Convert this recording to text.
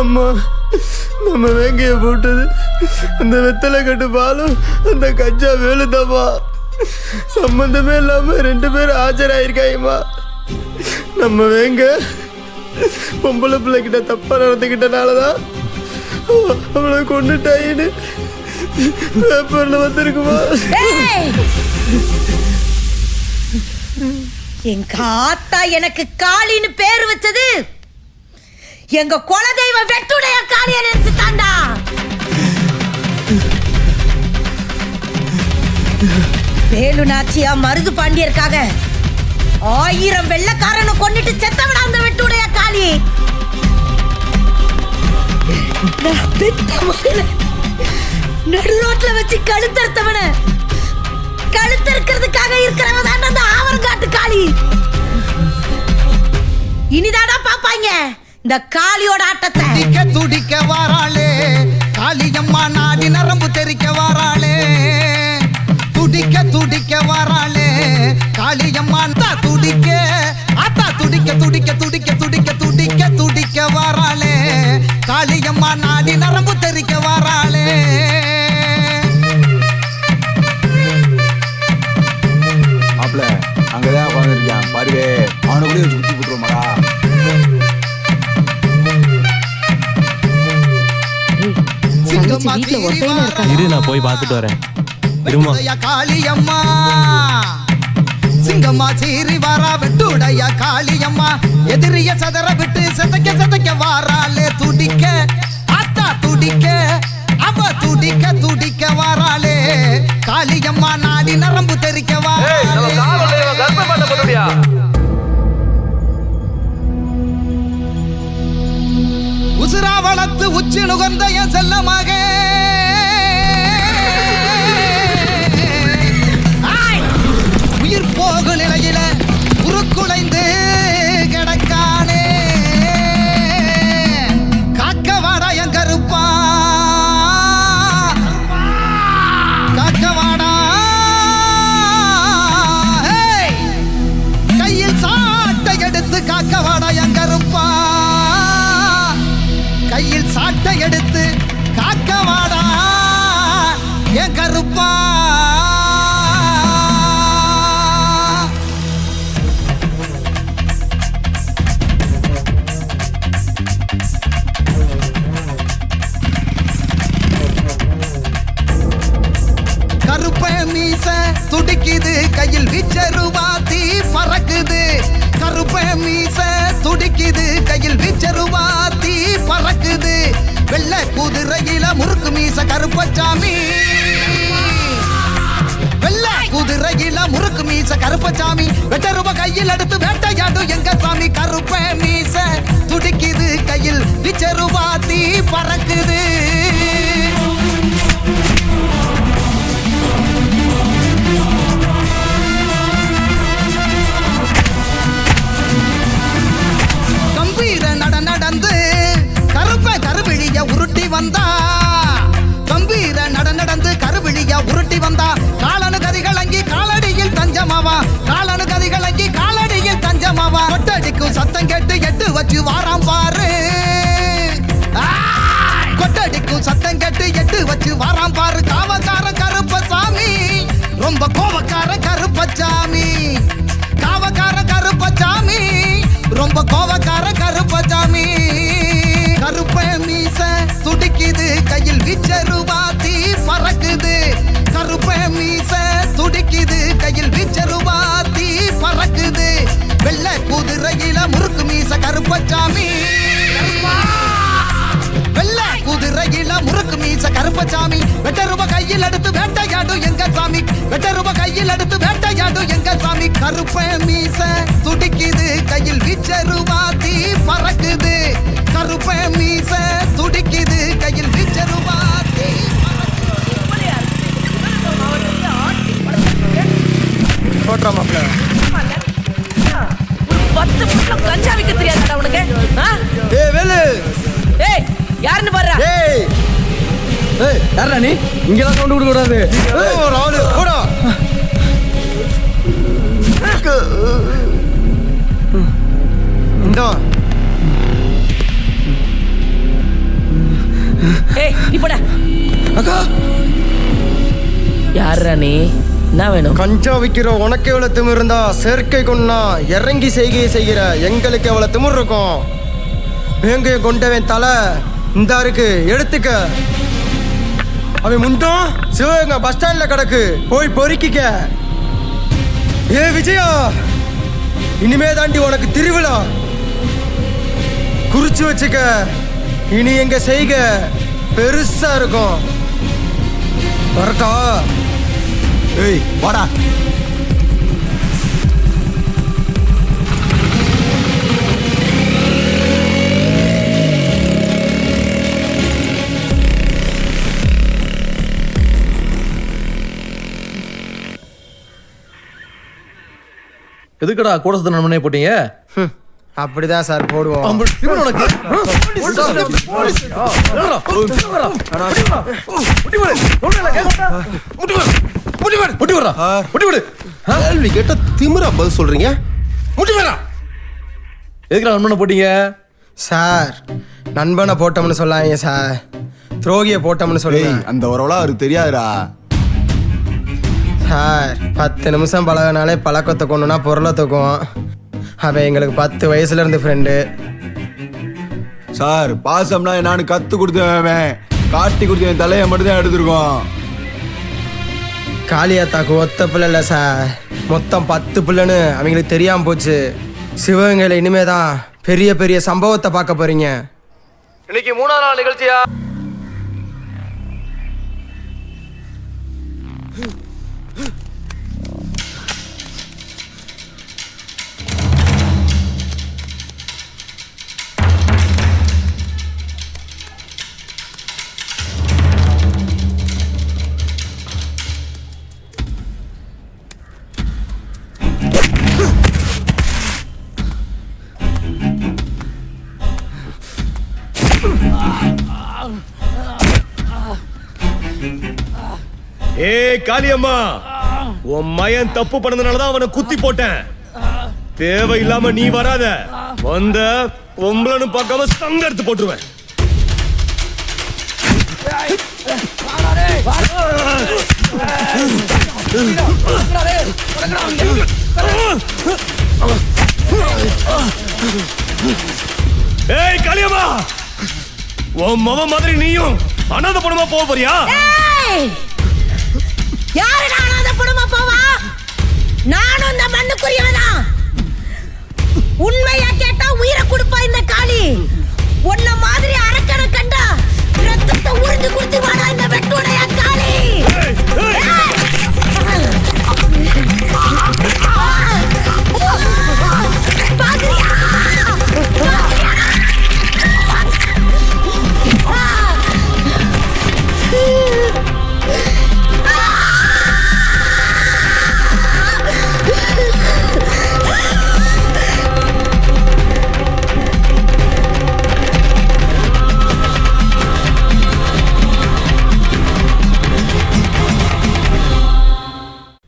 அம்மா நம்ம வேங்கைய போட்டது அந்த வெத்தலை கட்டு பாலும் அந்த கஞ்சா வேலுதாம்மா சம்பந்தமே இல்லாம ரெண்டு பேரும் ஆஜராயிருக்காயம்மா நம்ம வேங்க பொம்பளை பிள்ளைகிட்ட தப்பா நடந்துக்கிட்டனாலதான் அவளை கொண்டுட்டாயின்னு பேப்பர்ல வந்திருக்குமா? எங்க ஆத்தா எனக்கு காளின்னு பேர் வச்சது. எங்க குலதெய்வம் வெட்டுடைய காளிய தாண்டா வேலு நாச்சியா மருது பாண்டியருக்காக ஆயிரம் வெள்ளக்காரனை கொன்னிட்டு செத்தவடா அந்த வெட்டுடைய காளி. நடுரோட்ல வச்சு கழுத்தறுத்தவன கழுத்து இருக்கிறதுக்காக இருக்கிறவ தான் அந்த ஆவரங்காட்டு காளி. இனிதாடா பாப்பாங்க இந்த காளியோட ஆட்டத்தை. துடிக்க துடிக்க வாராளே காளியம்மா நாடி நரம்பு தெரிக்க வாராளே. துடிக்க துடிக்க வாராளே காளியம்மா தா துடிக்க ஆத்தா துடிக்க துடிக்க துடிக்க துடிக்க துடிக்க துடிக்க வாராளே. காளியம்மா நாடி நரம்பு சிங்கம்மா சீறி வாராளே. இரு நான் போய் பார்த்துட்டு வரேன். இருமா? காளியம்மா. சிங்கம்மா சீறி வாரா வெட்டுடைய காளியம்மா. எதிரிய சதற விட்டு செதைக்க செதைக்க வாராளே துடிக்க. அத்தா துடிக்க அவ துடிக்க துடிக்க வாராளே. காளியம்மா நாடி நரம்பு தெரிக்க வாராளே. உசுரா வளர்த்து உச்சி நுகர்ந்த என் செல்ல எடுத்து காக்க வாடா என் கருப்பா. கருப்ப மீச துடிக்குது கையில் விச்சருவாத்தி பறக்குது. கருப்ப மீச துடிக்குது கையில் விச்சருவாத்தி வெள்ளை குதிரையில முறுக்கு மீச கருப்பச்சாமி. வெள்ளை குதிரையில முறுக்கு மீச கருப்பச்சாமி. வெட்டருப கையில் எடுத்து வேட்டையாடும் எங்க சாமி. கருப்ப மீச துடிக்குது கையில். விச்சருவாத்தி பறக்குது. எட்டு வச்சு பாரு காவக்கார கருப்பசாமி ரொம்ப கோபக்கார கருப்பசாமி காவக்கார கருப்பசாமி ரொம்ப கோவக்கார கருப்பசாமி கருப்ப மீச துடிக்குது கையில் விச்சருவா கருப்ப மீச துடிக்குது. கையில் விச்சருவாத்தி பறக்குது. கருப்ப மீச துடிக்குது. கையில் விச்சருவாத்தி பத்து முட்டம் கஞ்சா விக்க தெரியாதா உனக்கு? ஏய் வேலு. ஏய் யாருன்னு பாரு ஏய். ஏய் யாரா நீ? இங்கெல்லாம் கொண்டு விட கூடாது. ஒரு ஆளு. போடா. இந்தா. ஏய் நீ போடா. அக்கா. யாரா நீ? என்ன வேணும்? கஞ்சா விற்கிற உனக்கு எவ்வளவு திமிர் இருந்தா செயற்கை கொண்டா இறங்கி செய்கையை செய்கிற எங்களுக்கு எவ்வளவு திமிர் இருக்கும் வேங்கையை கொண்டவன் தலை இந்தா இருக்கு எடுத்துக்க. அவன் முண்டும் சிவகங்கை பஸ் ஸ்டாண்ட்ல கிடக்கு போய் பொறுக்கிக்க. ஏ விஜயா இனிமே தாண்டி உனக்கு திருவிழா. குறிச்சு வச்சுக்க இனி எங்க செய்க பெருசா இருக்கும். வரட்டா. ஏய் வாடா. எதுக்குடா கூட சுத்த நண்பனே போட்டீங்க? அப்படிதான் சார் போடுவோம். இவன் உனக்கு. முட்டி வரா முட்டி விடு. கேள்வி கேட்ட திமிரா பதில் சொல்றீங்க? முட்டி வரா எதுக்குடா நண்பனை போட்டீங்க? சார் நண்பனை போட்டோம்னு சொல்லாங்க சார். துரோகியை போட்டோம்னு சொல்லுங்க. அந்த உறவுலாம் அவருக்கு தெரியாதுடா. சார் பத்து நிமிஷம் பழகினாலே பழக்கத்தை கொண்டுனா பொருளை தூக்கும் அவன் எங்களுக்கு பத்து வயசுல இருந்து ஃப்ரெண்டு சார் பாசம்னா என்னன்னு கத்து கொடுத்தவன் காட்டி கொடுத்தவன் தலையை மட்டும் தான் எடுத்திருக்கோம் காளியாத்தாக்கு ஒத்த பிள்ளை இல்லை சார். மொத்தம் பத்து பிள்ளைன்னு அவங்களுக்கு தெரியாம போச்சு. சிவகங்கையில் இனிமே தான் பெரிய பெரிய சம்பவத்தை பார்க்க போறீங்க. இன்னைக்கு மூணாவது நாள் நிகழ்ச்சியா? ஏய் காளியம்மா உன் மயன் தப்பு பண்ணதுனாலதான் அவனை குத்தி போட்டேன். தேவையில்லாம நீ வராத. வந்த பொம்பளைன்னு பார்க்காம சங்க எடுத்து போட்டுருவேன். ஏய் காளியம்மா! உன் மவ மாதிரி நீயும் அனாத படமா போக போறியா? யாரு அனாத படமா போவா? நானும் இந்த மண்ணுக்குரியவதான் உண்மையா கேட்டா உயிரை கொடுப்பா இந்த காளி. உன்ன மாதிரி அரக்கனை கண்டா ரத்தத்தை உறிஞ்சு குடிச்சு வாடா இந்த வெட்டுடைய